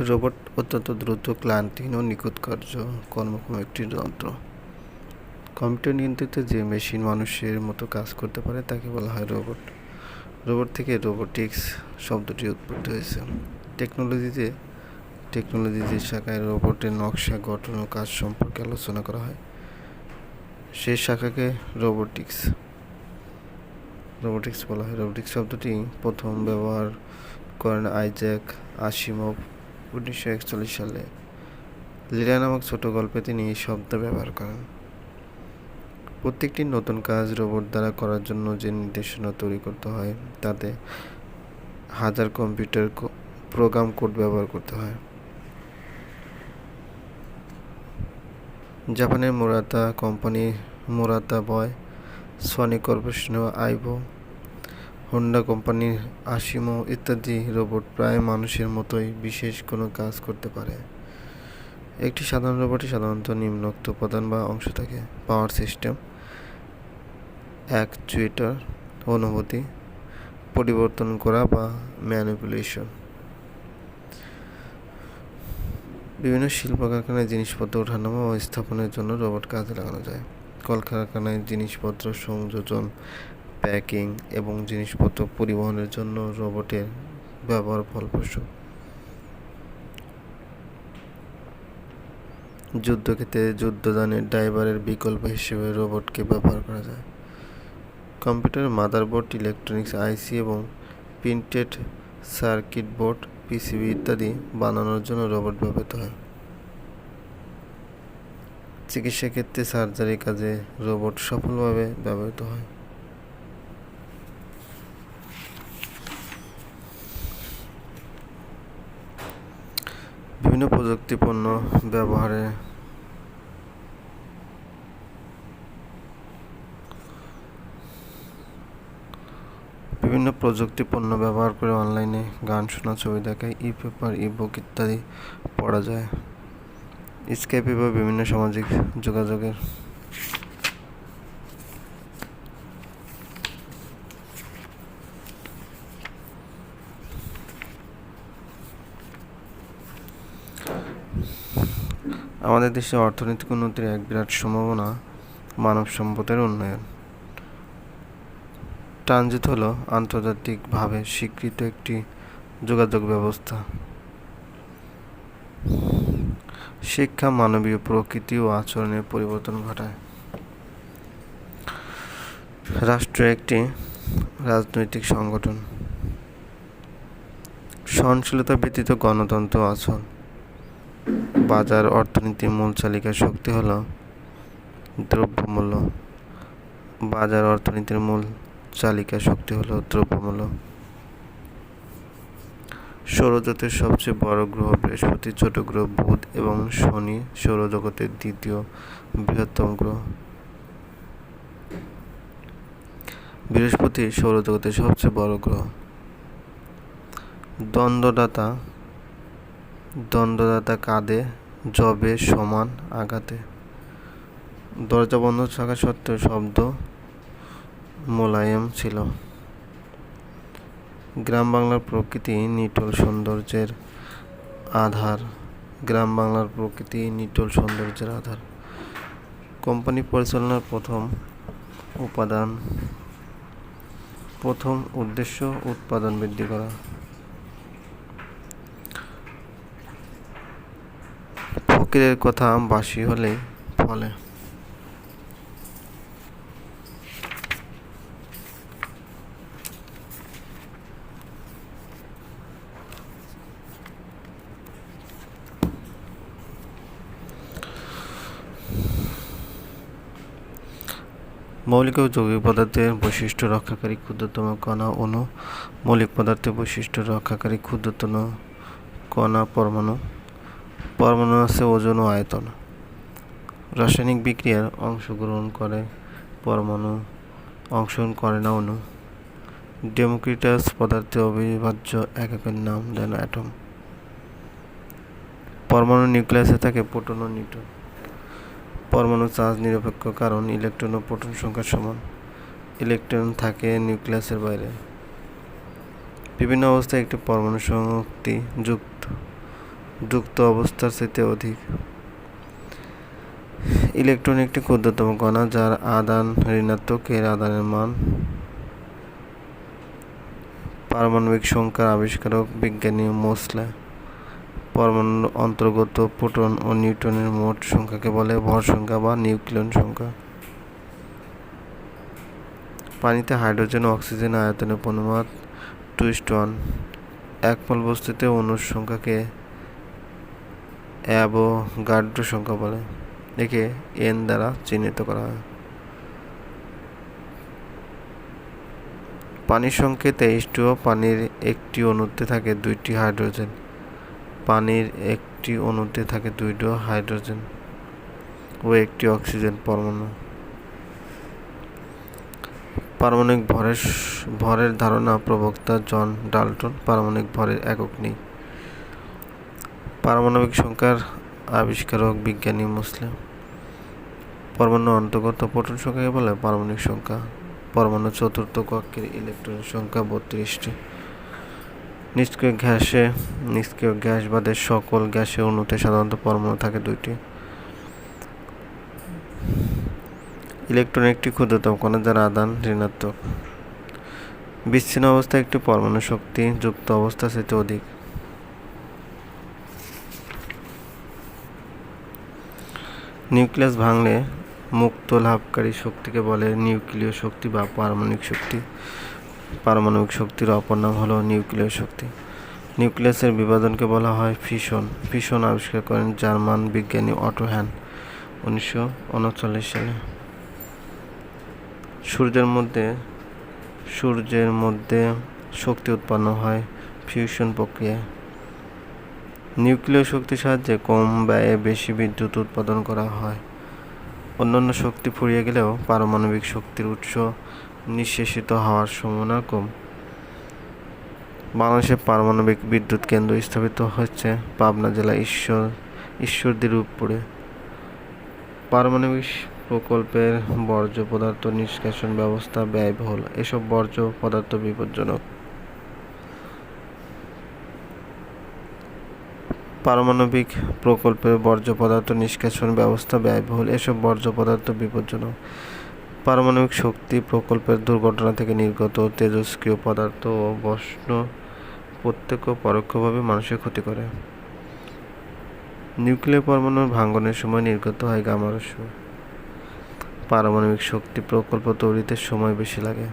Robot অত্যন্ত দ্রুত ক্লান্তিহীন ও নিখুঁত কার্য কর্মক্ষম একটি যন্ত্র। কম্পিউটার নিয়ন্ত্রিত যে মেশিন মানুষের মতো কাজ করতে পারে, তাকে বলা হয় রোবট। রোবট থেকে রোবোটিক্স শব্দটি উৎপত্তি হয়েছে। টেকনোলজিতে টেকনোলজি শাখায় রোবটের নকশা, গঠন ও কাজ সম্পর্কে আলোচনা করা হয়। সেই শাখাকে রোবোটিক্স রোবোটিক্স বলা হয়। রোবোটিক্স শব্দটি প্রথম ব্যবহার করেন আইজ্যাক আসিমভ উনিশশো একচল্লিশ সালে লীলা নামক ছোট গল্পে তিনি এই শব্দ ব্যবহার করেন। প্রত্যেকটি নতুন কাজ রোবট দ্বারা করার জন্য যে নির্দেশনা তৈরি করতে হয়, তাতে হাজার কম্পিউটার প্রোগ্রাম কোড ব্যবহার করতে হয়। জাপানের Murata company Murata boy, Sony corporation Aibo Honda কোম্পানির আশিমো ইত্যাদি রোবট প্রায় মানুষের মতোই বিশেষ কোনো কাজ করতে পারে। একটি সাধারণ রোবটে সাধারণত নিম্নোক্ত উপাদান বা অংশ থাকে। পাওয়ার সিস্টেম অ্যাকচুয়েটর অনুভূতি, পরিবর্তন করা বা ম্যানিপুলেশন বিভিন্ন শিল্প কারখানায় জিনিসপত্র ওঠানামা ও স্থাপনের জন্য রোবট কাজে লাগানো যায়। কলকারখানায় জিনিসপত্র সংযোজন প্যাকিং এবং জিনিসপত্র পরিবহনের জন্য রোবটের ব্যবহার ফলপ্রসূ। যুদ্ধক্ষেত্রে যুদ্ধদানের ড্রাইভারের বিকল্প হিসেবে রোবটকে ব্যবহার করা যায়। কম্পিউটার, মাদারবোর্ড, ইলেকট্রনিক্স, আইসি এবং প্রিন্টেড সার্কিট বোর্ড, পিসিবি ইত্যাদি বানানোর জন্য রোবট ব্যবহৃত হয়। চিকিৎসা ক্ষেত্রে সার্জারি কাজে রোবট সফলভাবে ব্যবহৃত হয়। বিভিন্ন প্রযুক্তি পণ্য ব্যবহারে বিভিন্ন প্রযুক্তি পণ্য ব্যবহার করে অনলাইনে গান শোনা, ছবি দেখা ই পেপার ই বুক ইত্যাদি পড়া যায়। স্কাইপে বা বিভিন্ন সামাজিক যোগাযোগের আমাদের দেশে অর্থনৈতিক উন্নতির এক বিরাট সম্ভাবনা মানব সম্পদের উন্নয়ন। ট্রানজিট হলো আন্তর্জাতিকভাবে স্বীকৃত একটি যোগাযোগ ব্যবস্থা। শিক্ষা, মানবীয় প্রকৃতি ও আচরণের পরিবর্তন ঘটায়। রাষ্ট্র একটি রাজনৈতিক সংগঠন। সহনশীলতা ব্যতীত গণতন্ত্র আচরণ। বাজার অর্থনীতির মূল চালিকা শক্তি হল দ্রব্যমূল্য। বাজার অর্থনীতির মূল চালিকা শক্তি হল দ্রব্যমূল্য। সৌরজগতের সবচেয়ে বড় গ্রহ বৃহস্পতি, ছোট গ্রহ বুধ এবং শনি সৌরজগতের দ্বিতীয় বৃহত্তম গ্রহ। বৃহস্পতি সৌরজগতের সবচেয়ে বড় গ্রহ। দ্বন্দ্বদাতা। দ্বন্দ্বদাতা কাঁধে জবে সমান আঘাতে। দরজা বন্ধ থাকা সত্ত্বেও শব্দ মোলায়েম ছিল। গ্রাম বাংলার প্রকৃতি নিটল সৌন্দর্যের আধার। গ্রাম বাংলার প্রকৃতি নিটল সৌন্দর্যের আধার। কোম্পানি পরিচালনার প্রথম উপাদান। প্রথম উদ্দেশ্য উৎপাদন বৃদ্ধি করা। ফকিরের কথা বাসি হলেই ফলে মৌলিক ও যৌগিক পদার্থের বৈশিষ্ট্য রক্ষাকারী ক্ষুদ্রতম কণা অণু। মৌলিক পদার্থের বৈশিষ্ট্য রক্ষাকারী ক্ষুদ্রতম কণা পরমাণু। পরমাণু আছে ওজন ও আয়তন। রাসায়নিক বিক্রিয়ার অংশগ্রহণ করে পরমাণু অংশগ্রহণ করে না অণু। ডেমোক্রিটাস পদার্থের অবিভাজ্য এককের নাম যেন অ্যাটম। পরমাণু নিউক্লিয়াসে থাকে প্রোটন ও নিউট্রন। পরমাণু চার্জ নিরপেক্ষ কারণ ইলেকট্রন ও প্রোটন সংখ্যা সমান। ইলেকট্রন থাকে নিউক্লিয়াসের বাইরে। বিভিন্ন অবস্থায় একটি পরমাণু শক্তি যুক্ত যুক্ত অবস্থার চাইতে অধিক। ইলেকট্রন একটি ক্ষুদ্রতম কণা, যার আদান ঋণাত্মক, এর আদানের মান পারমাণবিক সংখ্যার আবিষ্কারক বিজ্ঞানী মোসলে। পরমাণুর অন্তর্গত প্রোটন ও নিউট্রনের মোট সংখ্যাকে বলে ভর সংখ্যা বা নিউক্লিয়ন সংখ্যা। পানিতে হাইড্রোজেন ও অক্সিজেন আয়তনের পরিমাণ টু ইস্ট ওয়ান একমল বস্তুতে অণুর সংখ্যাকে অ্যাভোগাড্রো সংখ্যা বলে, একে এন দ্বারা চিহ্নিত করা হয়। পানির সংকেত এইচ টু পানির একটি অণুতে থাকে দুইটি হাইড্রোজেন। পানির একটি অণুতে থাকে দুইটি হাইড্রোজেন ও একটি অক্সিজেন পরমাণু। পারমাণবিক ভরের ভরের ধারণা প্রবক্তা জন ডাল্টন পারমাণবিক ভরের একক নেই পারমাণবিক সংখ্যার আবিষ্কারক বিজ্ঞানী মুসলিম। পরমাণু অন্তর্গত প্রোটন সংখ্যাকে বলে পারমাণবিক সংখ্যা। পরমাণু চতুর্থ কক্ষের ইলেকট্রনের সংখ্যা বত্রিশটি। নিষ্ক্রিয় গ্যাসে, নিষ্ক্রিয় গ্যাস বাদে সকল গ্যাসে অণুতে সাধারণত পরমাণু থাকে দুইটি। ইলেকট্রন একটি ক্ষুদ্রতম কণা যার আদান ঋণাত্মক। বিচ্ছিন্ন অবস্থায় একটি পরমাণু শক্তি যুক্ত অবস্থা সেটি অধিক। নিউক্লিয়াস ভাঙলে মুক্ত লাভকারী শক্তিকে বলে নিউক্লিয় শক্তি বা পারমাণবিক শক্তি। পারমাণবিক শক্তির অপর নাম হলো নিউক্লিয় শক্তি। নিউক্লিয়াসের বিভাজনকে বলা হয় ফিশন ফিশন আবিষ্কার করেন জার্মান বিজ্ঞানী অটো হ্যান উনিশশো উনচল্লিশ সালে। সূর্যের মধ্যে সূর্যের মধ্যে শক্তি উৎপন্ন হয় ফিউশন প্রক্রিয়ায়। নিউক্লিয় শক্তির সাহায্যে কম ব্যয়ে বেশি বিদ্যুৎ উৎপাদন করা হয়। অন্যান্য শক্তি ফুরিয়ে গেলেও পারমাণবিক শক্তির উৎস নিঃশেষিত হওয়ার সম্ভাবনা কম। বাংলাদেশে পারমাণবিক বিদ্যুৎ কেন্দ্র স্থাপিত হচ্ছে পাবনা জেলা ঈশ্বর ঈশ্বরদী রূপপুরে পারমাণবিক প্রকল্পের বর্জ্য পদার্থ নিষ্কাশন ব্যবস্থা ব্যয়বহুল। এসব বর্জ্য পদার্থ বিপজ্জনক। পারমাণবিক প্রকল্পের বর্জ্য পদার্থ নিষ্কাশন ব্যবস্থা ব্যয়বহুল। এসব বর্জ্য পদার্থ বিপজ্জনক। পারমাণবিক শক্তি প্রকল্পের দুর্ঘটনা থেকে নির্গত তেজস্ক্রিয় পদার্থ ও বষ্ণ প্রত্যক্ষ পরোক্ষভাবে মানুষের ক্ষতি করে। নিউক্লিয়ার পরমাণুর ভাঙ্গনের সময় নির্গত হয় গামারস্য পারমাণবিক শক্তি প্রকল্প তৈরিতে সময় বেশি লাগে।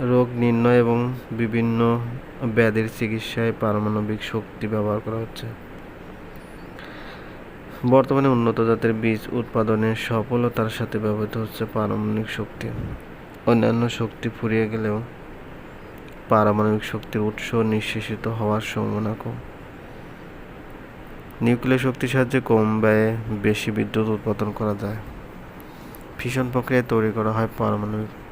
রোগ নির্ণয় এবং বিভিন্ন ব্যাধির চিকিৎসায় পারমাণবিক শক্তি ব্যবহার করা হচ্ছে। বর্তমানে উন্নত জাতের বীজ উৎপাদনে সফলতার সাথে ব্যবহৃত হচ্ছে পারমাণবিক শক্তি। অন্যান্য শক্তি ফুরিয়ে গেলেও পারমাণবিক শক্তির উৎস নিঃশেষিত হওয়ার সম্ভাবনা কম। নিউক্লিয়ার শক্তির সাহায্যে কম ব্যয়ে বেশি বিদ্যুৎ উৎপাদন করা যায়। ফিশন প্রক্রিয়ায় তৈরি করা হয় পারমাণবিক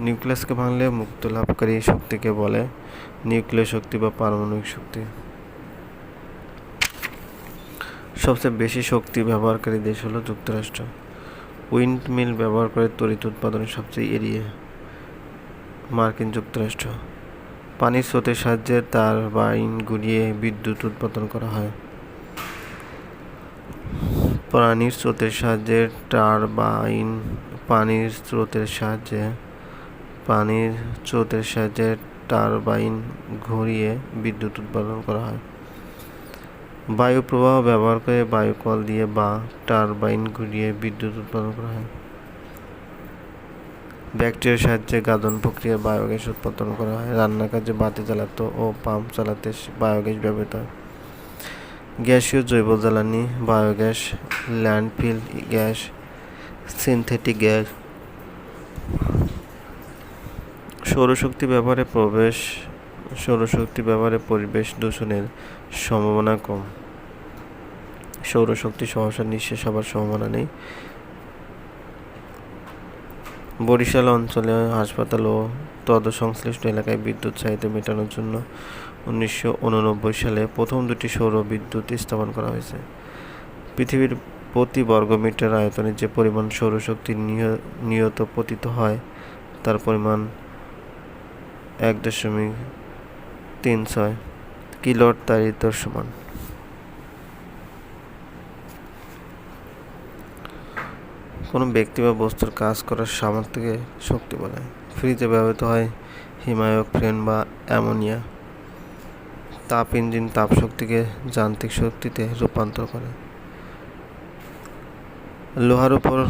নিউক্লিয়াসকে ভাঙলে মুক্ত লাভকারী শক্তিকে বলে নিউক্লিয় শক্তি বা পারমাণবিক শক্তি। সবচেয়ে বেশি শক্তি ব্যবহারকারী দেশ হলো যুক্তরাষ্ট্র। উইন্ড মিল ব্যবহার করে তড়িৎ উৎপাদনের সবচেয়ে এড়িয়ে মার্কিন যুক্তরাষ্ট্র। পানির স্রোতের সাহায্যে তার বাইন গুলিয়ে বিদ্যুৎ উৎপাদন করা হয়। প্রাণীর স্রোতের সাহায্যে টারবাইন পানির স্রোতের সাহায্যে পানির স্রোতের সাহায্যে টারবাইন ঘুরিয়ে বিদ্যুৎ উৎপাদন করা হয়। বায়ু প্রবাহ ব্যবহার করে বায়ু কল দিয়ে বা টারবাইন ঘুরিয়ে বিদ্যুৎ উৎপাদন করা হয়। ব্যাকটেরিয়ার সাহায্যে গাদন প্রক্রিয়া বায়োগ্যাস উৎপাদন করা হয়। রান্নার কাজে বাতি জ্বালাতো ও পাম্প চালাতে বায়োগ্যাস ব্যবহৃত হয়। গ্যাসীয় জৈব জ্বালানি, biogas, landfill gas, synthetic gas সৌরশক্তি ব্যবহারে প্রবেশ, সৌরশক্তি ব্যবহারে পরিবেশ দূষণের সম্ভাবনা কম। সৌরশক্তি সহসা নিঃশেষ হবার সম্ভাবনা নেই। বরিশাল অঞ্চলে হাসপাতাল ও তদসংশ্লিষ্ট এলাকায় বিদ্যুৎ চাহিদা মেটানোর জন্য উনিশশো উননব্বই সালে প্রথম দুটি সৌর বিদ্যুৎ স্থাপন করা হয়েছে। পৃথিবীর প্রতি বর্গমিটার আয়তনে যে পরিমাণ সৌরশক্তি নিয়ত পতিত হয়, তার পরিমাণ এক দশমিক তিন ছয় কিলোর তারিতর সমান। কোনো ব্যক্তি বা বস্তুর কাজ করার সামর্থ্যকে শক্তি বলে। ফ্রিতে ব্যবহৃত হয় হিমায়ক ফ্রেন বা অ্যামোনিয়া। তাপ ইঞ্জিন তাপ শক্তিকে যান্ত্রিক শক্তিতে রূপান্তর করে। লোহার উপর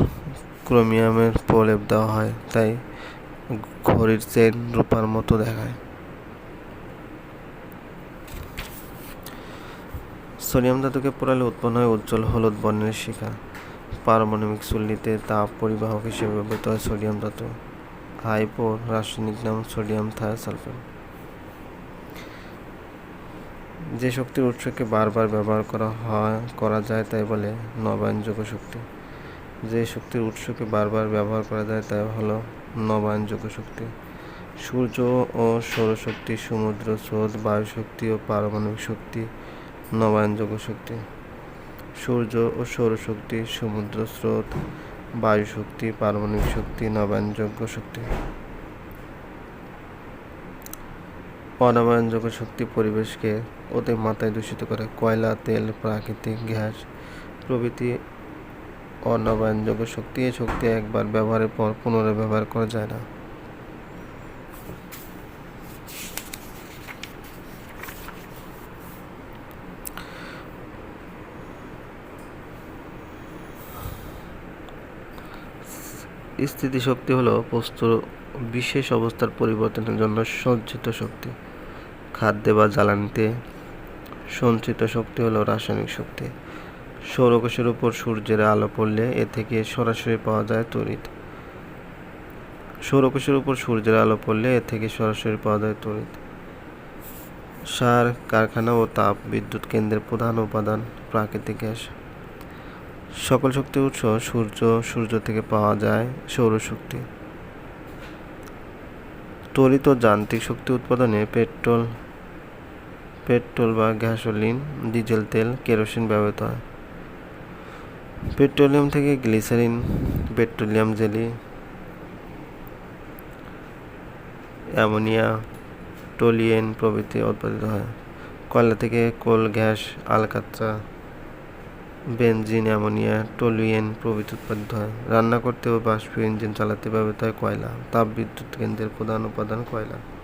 ক্রোমিয়ামের প্রলেপ দেওয়া হয়, তাই ঘড়ির চেন রূপার মতো দেখায়। সোডিয়াম ধাতুকে পোড়ালে উৎপন্ন হয় উজ্জ্বল হলুদ বর্ণের শিখা। পারমাণবিক চুল্লিতে তাপ পরিবাহক হিসেবে ব্যবহৃত হয় সোডিয়াম ধাতু। হাইপো রাসায়নিক নাম সোডিয়াম থায়োসালফেট যে শক্তির উৎসকে বারবার ব্যবহার করা হয়, করা যায় তাই বলে নবায়নযোগ্য শক্তি। যে শক্তির উৎসকে বারবার ব্যবহার করা যায় তাই হলো নবায়নযোগ্য শক্তি। সূর্য ও সৌরশক্তি, সমুদ্র, স্রোত বায়ু শক্তি ও পারমাণবিক শক্তি, নবায়নযোগ্য শক্তি। সূর্য ও সৌরশক্তি, সমুদ্র, স্রোত বায়ু শক্তি পারমাণবিক শক্তি, নবায়নযোগ্য শক্তি। অনবায়নযোগ্য শক্তি পরিবেশকে অতি মাত্রায় দূষিত করে কয়লা, তেল, প্রাকৃতিক গ্যাস প্রভৃতি অনবায়নযোগ্য শক্তি, এই শক্তি একবার ব্যবহারের পর পুনরায় ব্যবহার করা যায় না। স্থিতিশক্তি হলো বস্তুর বিশেষ অবস্থার পরিবর্তনের জন্য সঞ্চিত শক্তি। খাদ্যে বা জ্বালানিতে সঞ্চিত শক্তি হলো রাসায়নিক শক্তি। সৌরকোষের উপর সূর্যের আলো পড়লে এ থেকে সরাসরি পাওয়া যায় তড়িৎ। সৌরকোষের উপর সূর্যের আলো পড়লে এ থেকে সরাসরি পাওয়া যায় তড়িৎ। সার, কারখানা ও তাপ বিদ্যুৎ কেন্দ্রের প্রধান উপাদান প্রাকৃতিক গ্যাস। সকল শক্তির উৎস সূর্য সূর্য থেকে পাওয়া যায় সৌরশক্তি। তড়িৎ ও যান্ত্রিক শক্তি উৎপাদনে পেট্রোল পেট্রোল বা গ্যাসোলিন, ডিজেল তেল, কেরোসিন ব্যবহৃত হয়। পেট্রোলিয়াম থেকে glycerine, petroleum jelly, ammonia, toluene প্রভৃতি উৎপাদিত হয়। কয়লা থেকে কোল, গ্যাস, আলকাত্রা, বেনজিন, অ্যামোনিয়া, টলুয়েন প্রভৃতি উৎপাদিত হয়। রান্না করতে ও বাষ্পীয় ইঞ্জিন চালাতে ব্যবহৃত হয় কয়লা। তাপবিদ্যুৎ কেন্দ্রের প্রধান উপাদান কয়লা।